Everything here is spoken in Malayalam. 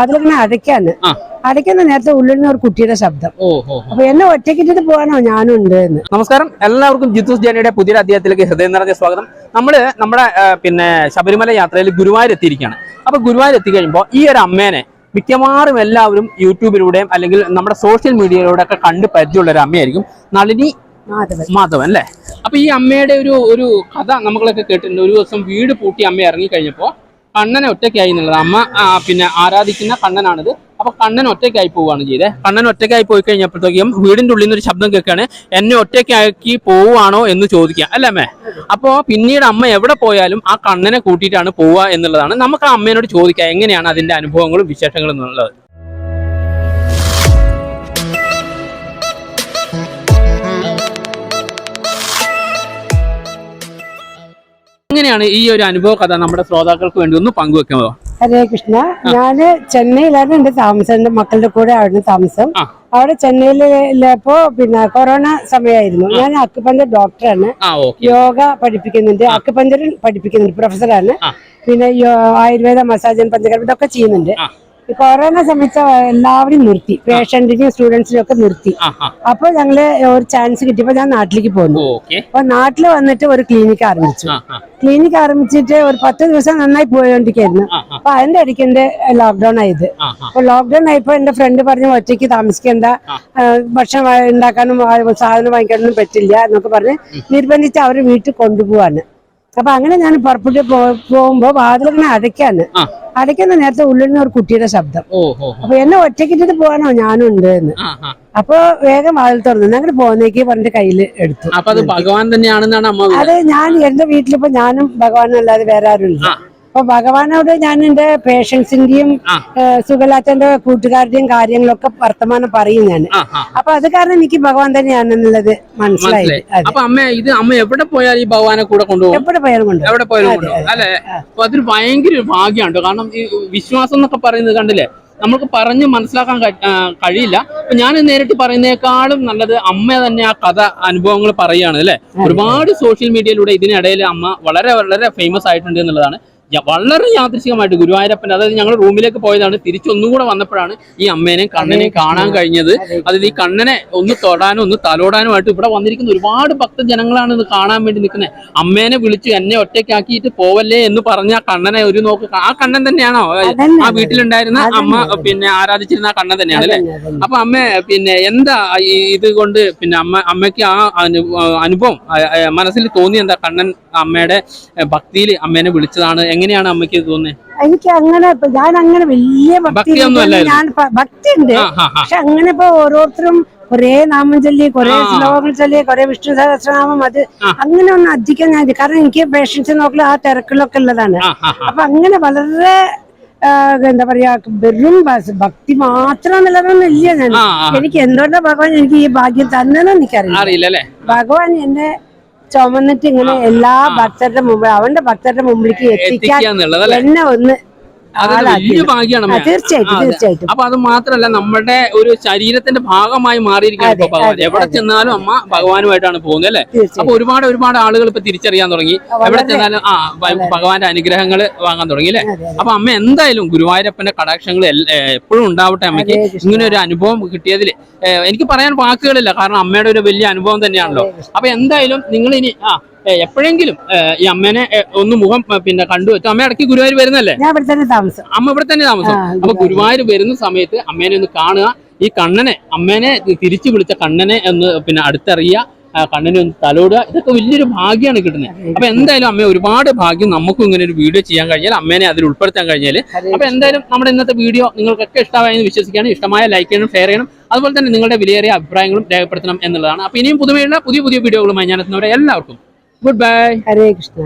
അതിലിങ്ങനെ അടയ്ക്കാന്ന്. അടയ്ക്കുന്ന നേരത്തെ ഉള്ളിൽ നിന്ന് ഒരു കുട്ടിയുടെ ശബ്ദം. അപ്പൊ എന്നെ ഒറ്റയ്ക്കിട്ടിട്ട് പോകാനോ ഞാനും ഉണ്ട് എന്ന് നമസ്കാരം. എല്ലാവർക്കും ജിത്തുസ് ജാനിയുടെ പുതിയൊരു അധ്യായത്തിലേക്ക് ഹൃദയം നിറഞ്ഞ സ്വാഗതം. നമ്മൾ നമ്മുടെ പിന്നെ ശബരിമല യാത്രയിൽ ഗുരുവായൂർ എത്തിയിരിക്കുകയാണ്. അപ്പൊ ഗുരുവായൂർ എത്തിക്കഴിയുമ്പോൾ ഈ ഒരു അമ്മേനെ മിക്കവാറും എല്ലാവരും യൂട്യൂബിലൂടെയും അല്ലെങ്കിൽ നമ്മുടെ സോഷ്യൽ മീഡിയയിലൂടെ ഒക്കെ കണ്ട് പരിചയമുള്ള ഒരു അമ്മയായിരിക്കും. നളിനി മാധവൻ. മാധവൻ അല്ലേ? അപ്പൊ ഈ അമ്മയുടെ ഒരു ഒരു കഥ നമ്മളൊക്കെ കേട്ടിട്ടുണ്ട്. ഒരു ദിവസം വീട് പൂട്ടി അമ്മ ഇറങ്ങി കഴിഞ്ഞപ്പോ കണ്ണനെ ഒറ്റയ്ക്കായി എന്നുള്ളത്. അമ്മ പിന്നെ ആരാധിക്കുന്ന കണ്ണനാണിത്. അപ്പൊ കണ്ണൻ ഒറ്റയ്ക്കായി പോവുകയാണ് ചെയ്തത് കണ്ണൻ ഒറ്റയ്ക്കായി പോയി കഴിഞ്ഞപ്പോഴത്തേക്കും വീടിന്റെ ഉള്ളിൽ നിന്ന് ഒരു ശബ്ദം കേൾക്കുകയാണ്. എന്നെ ഒറ്റയ്ക്കാക്കി പോവുകയാണോ എന്ന് ചോദിക്കുക. അല്ലേ അമ്മേ? പിന്നീട് അമ്മ എവിടെ പോയാലും ആ കണ്ണനെ കൂട്ടിയിട്ടാണ് പോവുക എന്നുള്ളതാണ്. നമുക്ക് ആ അമ്മേനോട് ചോദിക്കാം എങ്ങനെയാണ് അതിന്റെ അനുഭവങ്ങളും വിശേഷങ്ങളും എന്നുള്ളത്? എങ്ങനെയാണ് ഈ ഒരു അനുഭവ കഥ നമ്മുടെ ശ്രോതാക്കൾക്ക് വേണ്ടി ഒന്ന് പങ്കുവെക്കുമോ ഹരേ കൃഷ്ണ. ഞാൻ ചെന്നൈയിലാണ് എന്റെ താമസം എന്റെ മക്കളുടെ കൂടെ ആയിരുന്നു താമസം. അവിടെ ചെന്നൈയിലപ്പോ പിന്നെ കൊറോണ സമയമായിരുന്നു ഞാൻ അക്കുപഞ്ചർ ഡോക്ടറാണ്. യോഗ പഠിപ്പിക്കുന്നുണ്ട്. അക്കുപഞ്ചറിൽ പഠിപ്പിക്കുന്നുണ്ട് പ്രൊഫസറാണ് പിന്നെ ആയുർവേദ മസാജ് പഞ്ചകർമ്മ ഇതൊക്കെ ചെയ്യുന്നുണ്ട്. കൊറോണ സമയത്ത് എല്ലാവരും നിർത്തി. പേഷ്യന്റിനും സ്റ്റുഡൻസിനും ഒക്കെ നിർത്തി. അപ്പൊ ഞങ്ങൾ ഒരു ചാൻസ് കിട്ടിയപ്പോ ഞാൻ നാട്ടിലേക്ക് പോന്നു അപ്പൊ നാട്ടിൽ വന്നിട്ട് ഒരു ക്ലിനിക് ആരംഭിച്ചു. ക്ലിനിക്ക് ആരംഭിച്ചിട്ട് ഒരു പത്ത് ദിവസം നന്നായി പോയോണ്ടിരിക്കായിരുന്നു. അപ്പൊ അതിന്റെ ഇടയ്ക്ക് എന്റെ ലോക്ക്ഡൌൺ ആയത്. അപ്പൊ ലോക്ക്ഡൌൺ ആയപ്പോ എന്റെ ഫ്രണ്ട് പറഞ്ഞു ഒറ്റയ്ക്ക് താമസിക്കേണ്ട ഭക്ഷണം ഉണ്ടാക്കാനും സാധനം വാങ്ങിക്കാനൊന്നും പറ്റില്ല. എന്നൊക്കെ പറഞ്ഞ് നിർബന്ധിച്ച് അവർ വീട്ടിൽ കൊണ്ടുപോവാണ്. അപ്പൊ അങ്ങനെ ഞാൻ പുറപ്പെട്ട് പോകുമ്പോ വാതിലിങ്ങനെ അടയ്ക്കാണ്. അടയ്ക്കുന്ന നേരത്തെ ഉള്ളിൽ ഒരു കുട്ടിയുടെ ശബ്ദം. അപ്പൊ എന്നെ ഒറ്റക്കിട്ട് പോകാനോ ഞാനും ഉണ്ട് എന്ന് അപ്പൊ വേഗം വാതിൽ തുറന്നു. ഞങ്ങൾ പോകുന്നേക്ക് പറഞ്ഞിട്ട് കയ്യിൽ എടുത്തു. അത് ഭഗവാൻ തന്നെയാണെന്നാണ് അത് ഞാൻ എന്റെ വീട്ടിലിപ്പോ ഞാനും ഭഗവാനും അല്ലാതെ വേറെ ആരും ഇല്ല. അപ്പൊ ഭഗവാനോട് ഞാൻ എന്റെ പേഷ്യൻസിന്റെയും സുഖലാറ്റന്റെ കൂട്ടുകാരുടെയും കാര്യങ്ങളൊക്കെ വർത്തമാനം പറയും ഞാൻ. അപ്പൊ അത് കാരണം എനിക്ക് ഭഗവാൻ തന്നെയാണ് എന്നുള്ളത് മനസ്സിലായി. അപ്പൊ അമ്മ ഇത് അമ്മ എവിടെ പോയാലും ഈ ഭഗവാനെ കൂടെ കൊണ്ടുപോകും? എവിടെ പോയാലും കൊണ്ട് എവിടെ പോയാലും കൊണ്ടുപോകും. അല്ലെ? അപ്പൊ അതൊരു ഭയങ്കര ഭാഗ്യമാണ് കാരണം ഈ വിശ്വാസം എന്നൊക്കെ പറയുന്നത് കണ്ടില്ലേ? നമുക്ക് പറഞ്ഞ് മനസ്സിലാക്കാൻ കഴിയില്ല. ഞാൻ നേരിട്ട് പറയുന്നേക്കാളും നല്ലത് അമ്മ തന്നെ ആ കഥ അനുഭവങ്ങൾ പറയുകയാണ് അല്ലെ? ഒരുപാട് സോഷ്യൽ മീഡിയയിലൂടെ ഇതിനിടയിൽ അമ്മ വളരെ വളരെ ഫേമസ് ആയിട്ടുണ്ട് എന്നുള്ളതാണ്. വളരെ യാദൃശികമായിട്ട് ഗുരുവായൂരപ്പൻ അതായത് ഞങ്ങൾ റൂമിലേക്ക് പോയതാണ് തിരിച്ചൊന്നും കൂടെ വന്നപ്പോഴാണ് ഈ അമ്മേനെയും കണ്ണനെയും കാണാൻ കഴിഞ്ഞത്. അതിൽ ഈ കണ്ണനെ ഒന്ന് തൊടാനും ഒന്ന് തലോടാനുമായിട്ട് ഇവിടെ വന്നിരിക്കുന്ന ഒരുപാട് ഭക്തജനങ്ങളാണ് ഇത് കാണാൻ വേണ്ടി നിൽക്കുന്നത്. അമ്മേനെ വിളിച്ചു എന്നെ ഒറ്റയ്ക്കാക്കിയിട്ട് പോവല്ലേ? എന്ന് പറഞ്ഞ കണ്ണനെ ഒരു നോക്ക് ആ കണ്ണൻ തന്നെയാണോ? ആ വീട്ടിലുണ്ടായിരുന്ന അമ്മ പിന്നെ ആരാധിച്ചിരുന്ന ആ കണ്ണൻ തന്നെയാണ് അല്ലേ. അപ്പൊ അമ്മ പിന്നെ എന്താ ഈ ഇത് കൊണ്ട് പിന്നെ അമ്മ അമ്മയ്ക്ക് ആ അനുഭവം മനസ്സിൽ തോന്നി എന്താ കണ്ണൻ അമ്മയുടെ ഭക്തിയിൽ അമ്മേനെ വിളിച്ചതാണ്? എങ്ങനെയാണ് അമ്മയ്ക്ക് തോന്നുന്നത് എനിക്ക് അങ്ങനെ ഞാൻ അങ്ങനെ വലിയ ഭക്തി ഞാൻ ഭക്തി ഉണ്ട്. പക്ഷെ അങ്ങനെ ഇപ്പൊ ഓരോരുത്തരും കൊറേ നാമം ചൊല്ലി കൊറേ. ശ്ലോകങ്ങൾ ചൊല്ലി കൊറേ വിഷ്ണു സഹസ്രനാമം അത് അങ്ങനെ ഒന്നും അധികം ഞാൻ കാരണം എനിക്ക് പേഷ്യൻസ് നോക്കൽ ആ തിരക്കിലൊക്കെ ഉള്ളതാണ്. അപ്പൊ അങ്ങനെ വളരെ എന്താ പറയാ വെറും ഭക്തി മാത്രം എന്നുള്ളതൊന്നും ഇല്ല ഞാൻ. എനിക്ക് എന്തുകൊണ്ടാ ഭഗവാൻ എനിക്ക് ഈ ഭാഗ്യം തന്നെന്ന് എനിക്കറിയാം ഭഗവാൻ എന്നെ ചുമന്നിട്ട് ഇങ്ങനെ എല്ലാ ഭക്തരുടെ മുമ്പിൽ അവന്റെ ഭക്തരുടെ മുമ്പിലേക്ക് എത്തിക്കാൻ എന്നെ ഒന്ന്. വലിയ ഭാഗ്യമാണ് തീർച്ചയായിട്ടും തീർച്ചയായിട്ടും. അപ്പൊ അത് മാത്രല്ല നമ്മുടെ ഒരു ശരീരത്തിന്റെ ഭാഗമായി മാറിയിരിക്കുകയാണ് ഇപ്പൊ ഭഗവാൻ. എവിടെ ചെന്നാലും അമ്മ ഭഗവാനുമായിട്ടാണ് പോകുന്നത് അല്ലെ? അപ്പൊ ഒരുപാട് ഒരുപാട് ആളുകൾ ഇപ്പൊ തിരിച്ചറിയാൻ തുടങ്ങി. എവിടെ ചെന്നാലും ആ ഭഗവാന്റെ അനുഗ്രഹങ്ങൾ വാങ്ങാൻ തുടങ്ങി അല്ലെ. അപ്പൊ അമ്മ എന്തായാലും ഗുരുവായൂരപ്പന്റെ കടാക്ഷങ്ങൾ എപ്പോഴും ഉണ്ടാവട്ടെ അമ്മയ്ക്ക്. ഇങ്ങനെ ഒരു അനുഭവം കിട്ടിയതിൽ എനിക്ക് പറയാൻ വാക്കുകളില്ല കാരണം അമ്മയുടെ ഒരു വലിയ അനുഭവം തന്നെയാണല്ലോ. അപ്പൊ എന്തായാലും നിങ്ങൾ ഇനി ആ എപ്പോഴെങ്കിലും ഈ അമ്മേനെ ഒന്ന് മുഖം പിന്നെ കണ്ടു വെച്ചു അമ്മ ഇടയ്ക്ക് ഗുരുവായൂർ വരുന്നല്ലേ ഞാൻ ഇവിടെ തന്നെ താമസം. അമ്മ ഇവിടെ തന്നെ താമസം. അപ്പൊ ഗുരുവായൂർ. വരുന്ന സമയത്ത് അമ്മേനെ ഒന്ന് കാണുക. ഈ കണ്ണനെ അമ്മേനെ തിരിച്ചു വിളിച്ച കണ്ണനെ ഒന്ന് പിന്നെ അടുത്തറിയുക. കണ്ണിനെ ഒന്ന് തലോടുക. ഇതൊക്കെ വലിയൊരു ഭാഗ്യമാണ് കിട്ടുന്നത്. അപ്പൊ എന്തായാലും അമ്മ ഒരുപാട് ഭാഗ്യം നമുക്കും ഇങ്ങനെ ഒരു വീഡിയോ ചെയ്യാൻ കഴിഞ്ഞാൽ അമ്മേനെ അതിൽ ഉൾപ്പെടുത്താൻ കഴിഞ്ഞാൽ അപ്പൊ എന്തായാലും നമ്മുടെ ഇന്നത്തെ വീഡിയോ നിങ്ങൾക്കൊക്കെ ഇഷ്ടമായെന്ന് വിശ്വസിക്കുകയാണ്. ഇഷ്ടമായ ലൈക്ക് ചെയ്യണം ഷെയർ ചെയ്യണം. അതുപോലെ തന്നെ നിങ്ങളുടെ വിലയേറിയ അഭിപ്രായങ്ങളും രേഖപ്പെടുത്തണം എന്നുള്ളതാണ്. അപ്പൊ ഇനിയും പുതുമയുള്ള പുതിയ പുതിയ വീഡിയോകളുമായി ഞാൻ എത്തുന്നവരെ എല്ലാവർക്കും ഗുഡ് ബൈ ഹരേ കൃഷ്ണ